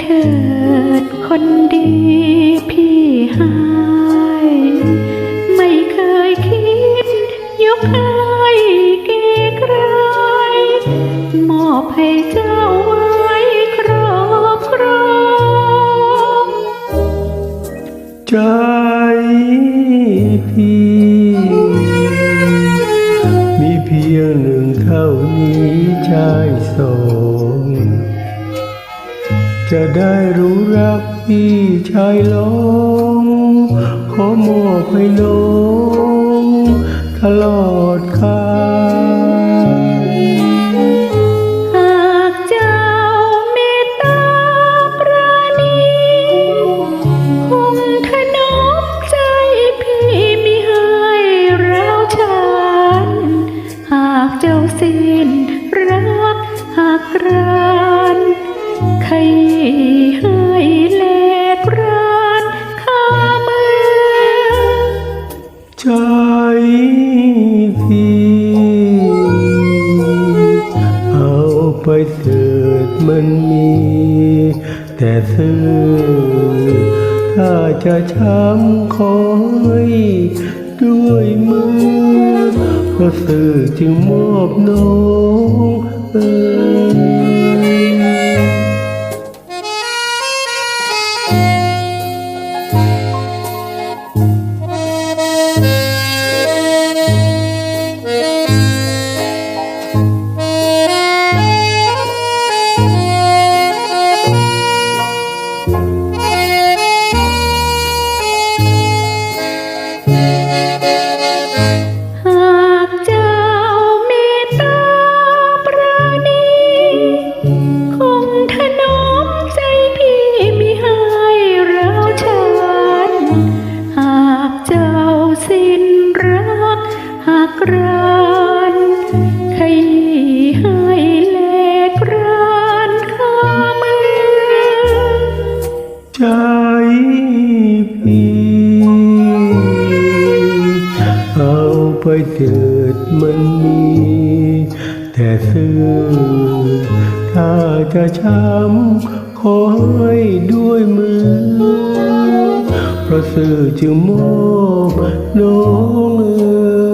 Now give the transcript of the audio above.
เถิดคนดีพี่ให้ไม่เคยคิดยกให้เก่ใครมอบให้เจ้าไว้ครอบครองเจ้า จะได้รู้รักพี่ชายลงขอมอบให้น้องตลอดกาลหากเจ้าเมตตาปราณีคงถนอมใจพี่มิให้เราฉัน หากเจ้าสิ้นรักหากกราน ใครให้แลกรานข้าเมืองใจพี่เอาไปเถิดมันมี แต่ซื่อถ้าจะช้ำขอให้ด้วยมือเพราะสื่อจึงมอบน้องเอ่ย หากเจ้าสิ้นรัก หากรานใครให้แลกรานข้ามือใจพี่เอาไปเถิดมันมีแต่ซื่อถ้าจะช้ำขอให้ด้วยมือ ราะสื่อจึงมอบน้องเอ๋